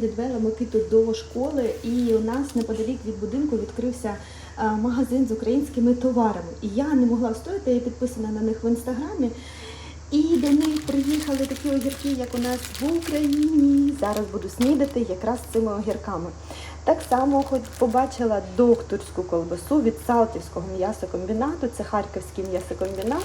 відвела Микиту до школи, і у нас неподалік від будинку відкрився е, магазин з українськими товарами. І я не могла встояти, я підписана на них в інстаграмі. І до них приїхали такі огірки, як у нас в Україні. Зараз буду снідати якраз цими огірками. Так само побачила докторську колбасу від Салтівського м'ясокомбінату, це Харківський м'ясокомбінат.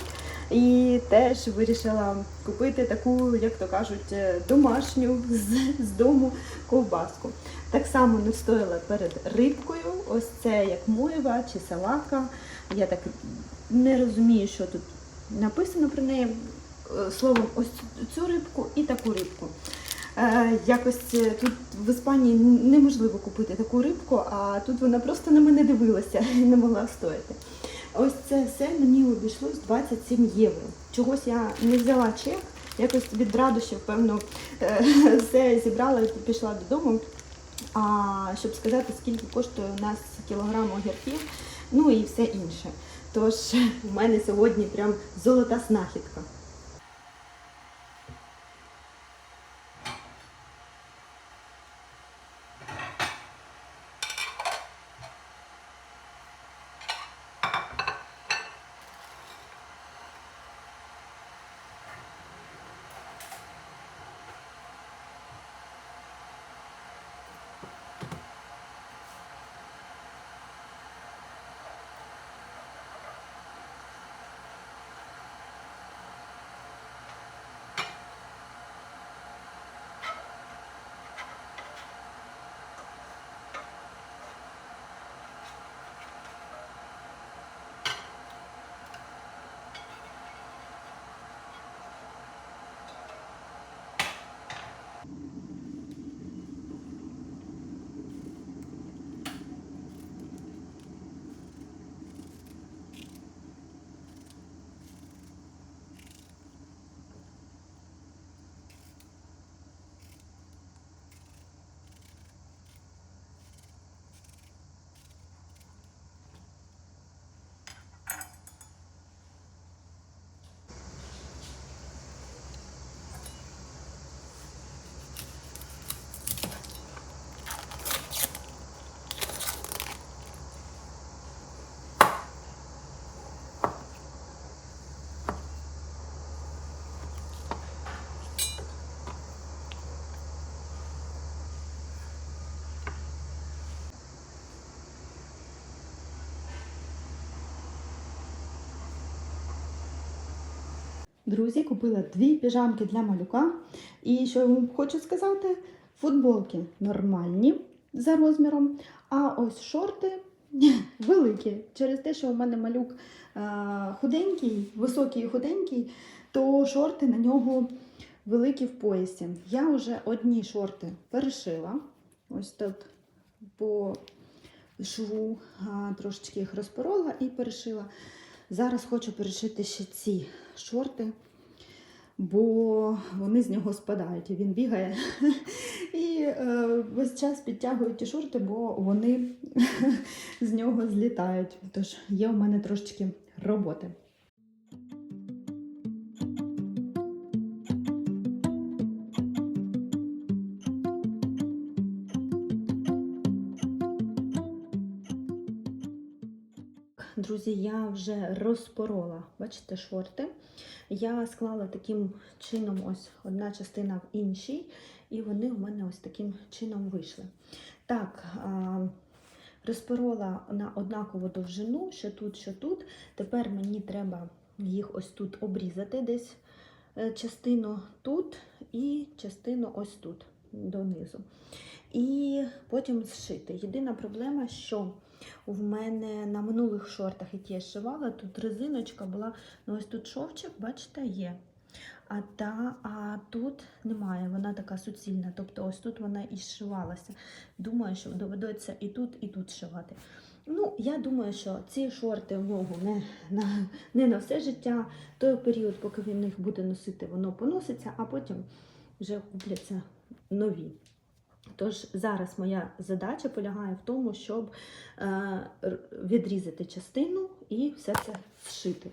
І теж вирішила купити таку, як то кажуть, е, домашню з, з дому ковбаску. Так само не встояла перед рибкою. Ось це як мойва чи салака. Я так не розумію, що тут написано про неї. Е, Словом, ось цю рибку і таку рибку. Е, якось е, тут в Іспанії неможливо купити таку рибку, а тут вона просто на мене дивилася і не могла стояти. Ось це все мені обійшлось 27 євро. Чогось я не взяла чек, якось від радощів, певно, е, все зібрала і пішла додому. А щоб сказати, скільки коштує у нас кілограм огірків, ну і все інше. Тож у мене сьогодні прям золота знахідка. Друзі, купила дві піжамки для малюка. І що я вам хочу сказати, футболки нормальні за розміром, а ось шорти великі. Через те, що у мене малюк е, худенький, високий і худенький, то шорти на нього великі в поясі. Я вже одні шорти перешила. Ось тут по шву трошечки їх розпорола і перешила. Зараз хочу перешити ще ці шорти, бо вони з нього спадають. Він бігає і е, весь час підтягує ті шорти, бо вони з нього злітають. Тож є у мене трошечки роботи. Друзі, я вже розпорола, бачите, шорти. Я склала таким чином ось одна частина в іншій, і вони у мене ось таким чином вийшли. Так, розпорола на однакову довжину, що тут, що тут. Тепер мені треба їх ось тут обрізати, десь е, частину тут і частину ось тут донизу. І потім зшити. Єдина проблема, що в мене на минулих шортах, які я шивала, тут резиночка була, ну ось тут шовчик, бачите, є. А та, а тут немає, вона така суцільна. Тобто ось тут вона і зшивалася. Думаю, що доведеться і тут, і тут шивати. Ну, я думаю, що ці шорти в ногу не на, не на все життя. Той період, поки він їх буде носити, воно поноситься, а потім вже купляться нові. Тож зараз моя задача полягає в тому, щоб е, відрізати частину і все це зшити.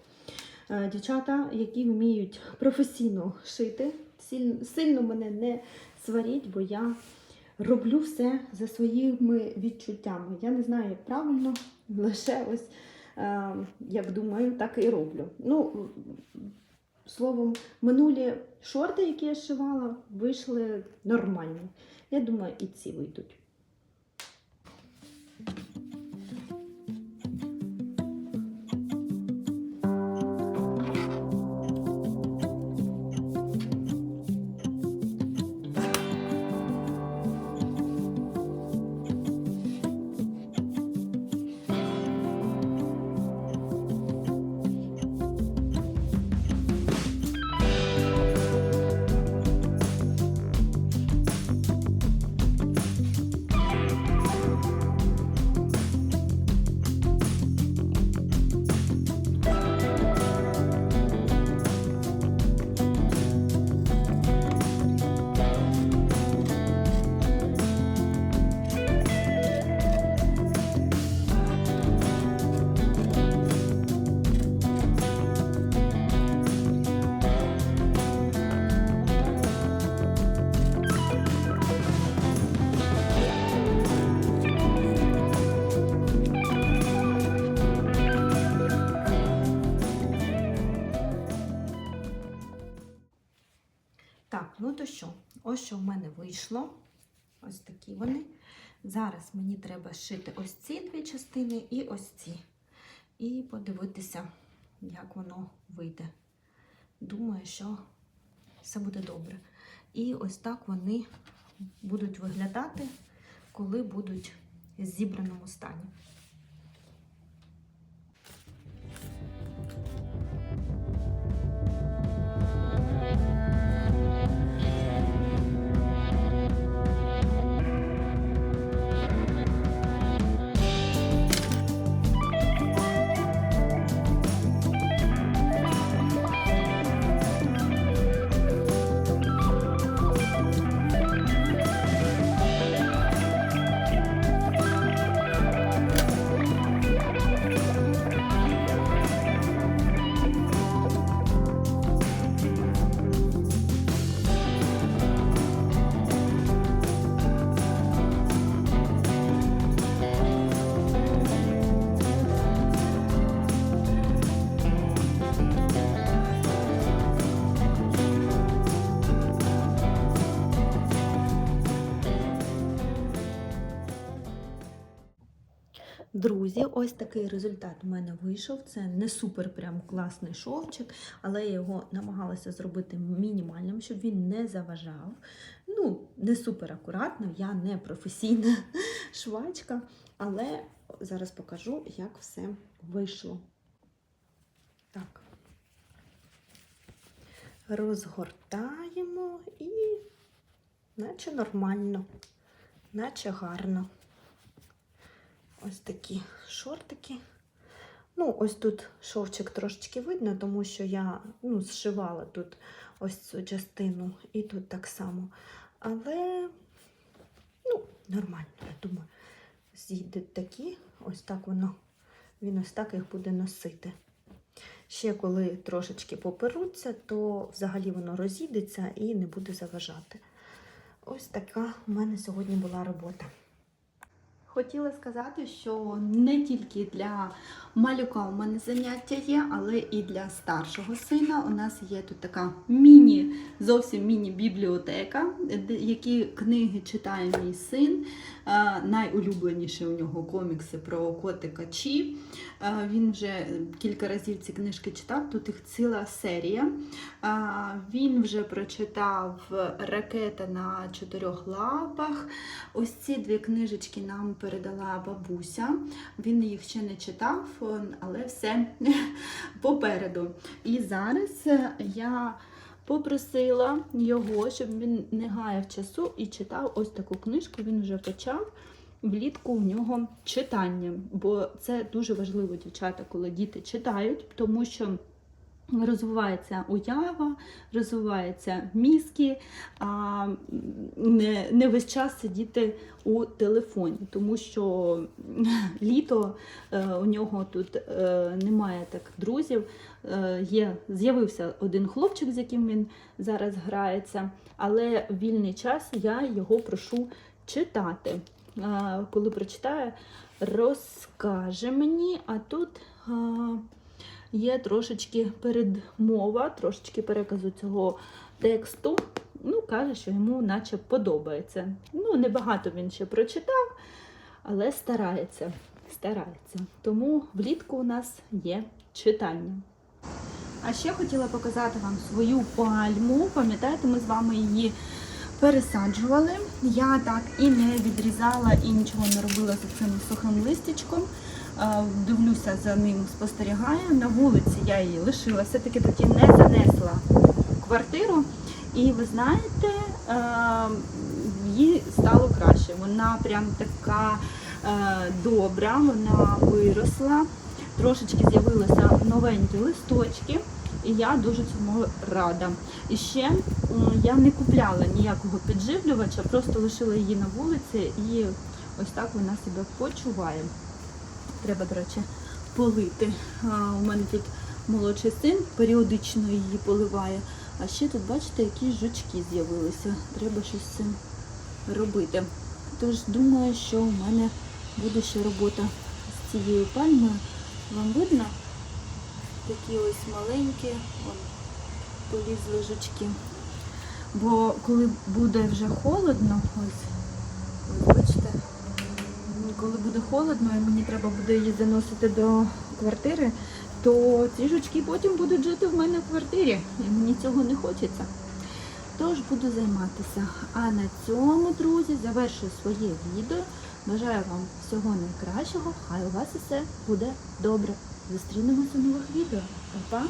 Е, Дівчата, які вміють професійно шити, сильно мене не сваріть, бо я роблю все за своїми відчуттями. Я не знаю, як правильно, лише ось е, як думаю, так і роблю. Ну, словом, минулі шорти, які я шивала, вийшли нормальні. Я думаю, і ці вийдуть. Так, ну то що, ось що в мене вийшло. Ось такі вони. Зараз мені треба шити ось ці дві частини і ось ці. І подивитися, як воно вийде. Думаю, що все буде добре. І ось так вони будуть виглядати, коли будуть в зібраному стані. Друзі, ось такий результат у мене вийшов. Це не супер прям класний шовчик, але я його намагалася зробити мінімальним, щоб він не заважав. Ну, не супер акуратно, я не професійна швачка, але зараз покажу, як все вийшло. Так. Розгортаємо і наче нормально, наче гарно. Ось такі шортики. Ну, ось тут шовчик трошечки видно, тому що я ну, зшивала тут ось цю частину і тут так само. Але, ну, нормально, я думаю, зійдуть такі, ось так воно, він ось так їх буде носити. Ще коли трошечки поперуться, то взагалі воно розійдеться і не буде заважати. Ось така у мене сьогодні була робота. Хотіла сказати, що не тільки для малюка у мене заняття є, але і для старшого сина. У нас є тут така міні, зовсім міні-бібліотека, які книги читає мій син. Найулюбленіші у нього комікси про котика Чі. Він вже кілька разів ці книжки читав, тут їх ціла серія. Він вже прочитав Ракета на чотирьох лапах. Ось ці дві книжечки нам передала бабуся. Він їх ще не читав, але все попереду. І зараз я попросила його, щоб він не гаяв часу і читав ось таку книжку. Він вже почав. Влітку у нього читання, бо це дуже важливо, дівчата, коли діти читають, тому що розвивається уява, розвиваються мізки, а не, не весь час сидіти у телефоні, тому що літо е, у нього тут е, немає так друзів. Е, є, з'явився один хлопчик, з яким він зараз грається, але в вільний час я його прошу читати. Коли прочитає, розкаже мені, а тут є трошечки передмова, трошечки переказу цього тексту. Ну, каже, що йому наче подобається. Ну, небагато він ще прочитав, але старається. Старається. Тому влітку у нас є читання. А ще хотіла показати вам свою пальму. Пам'ятаєте, ми з вами її пересаджували. Я так і не відрізала і нічого не робила з цим сухим листячком. Дивлюся за ним, спостерігаю. На вулиці я її лишила, все-таки таки не занесла в квартиру. І ви знаєте, їй стало краще. Вона прям така добра, вона виросла, трошечки з'явилися новенькі листочки, і я дуже цьому рада. І ще я не купляла ніякого підживлювача, просто лишила її на вулиці і ось так вона себе почуває. Треба, до речі, полити. А, у мене тут молодший син періодично її поливає. А ще тут, бачите, якісь жучки з'явилися. Треба щось з цим робити. Тож думаю, що у мене буде ще робота з цією пальмою. Вам видно? Такі ось маленькі, вон, полізли жучки. Бо коли буде вже холодно, ось, ось бачите, коли буде холодно і мені треба буде її заносити до квартири, то ці жучки потім будуть жити в мене в квартирі. І мені цього не хочеться. Тож буду займатися. А на цьому, друзі, завершую своє відео. Бажаю вам всього найкращого. Хай у вас усе буде добре. Зустрінемося в нових відео. Па-па!